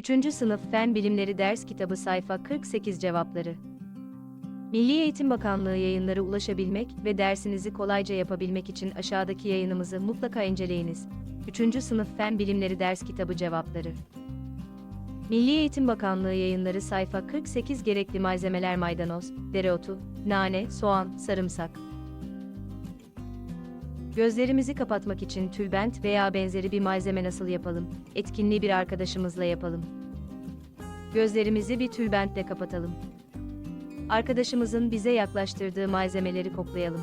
3. Sınıf Fen Bilimleri Ders Kitabı Sayfa 48 Cevapları Milli Eğitim Bakanlığı yayınları ulaşabilmek ve dersinizi kolayca yapabilmek için aşağıdaki yayınımızı mutlaka inceleyiniz. 3. Sınıf Fen Bilimleri Ders Kitabı Cevapları Milli Eğitim Bakanlığı yayınları sayfa 48 gerekli malzemeler maydanoz, dereotu, nane, soğan, sarımsak. Gözlerimizi kapatmak için tülbent veya benzeri bir malzeme nasıl yapalım? Etkinliği bir arkadaşımızla yapalım. Gözlerimizi bir tülbentle kapatalım. Arkadaşımızın bize yaklaştırdığı malzemeleri koklayalım.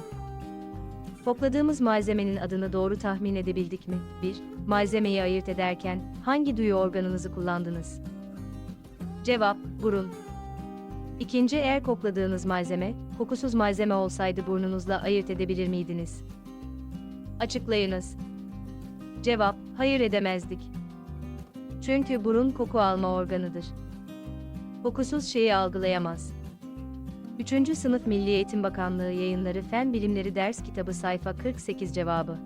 Kokladığımız malzemenin adını doğru tahmin edebildik mi? 1. Malzemeyi ayırt ederken hangi duyu organınızı kullandınız? Cevap: burun. İkinci eğer kokladığınız malzeme kokusuz malzeme olsaydı burnunuzla ayırt edebilir miydiniz? Açıklayınız. Cevap: Hayır edemezdik. Çünkü burun koku alma organıdır. Kokusuz şeyi algılayamaz. 3. Sınıf Milli Eğitim Bakanlığı Yayınları Fen Bilimleri Ders Kitabı Sayfa 48 Cevabı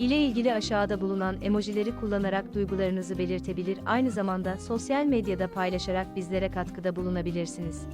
ile ilgili aşağıda bulunan emojileri kullanarak duygularınızı belirtebilir, aynı zamanda sosyal medyada paylaşarak bizlere katkıda bulunabilirsiniz.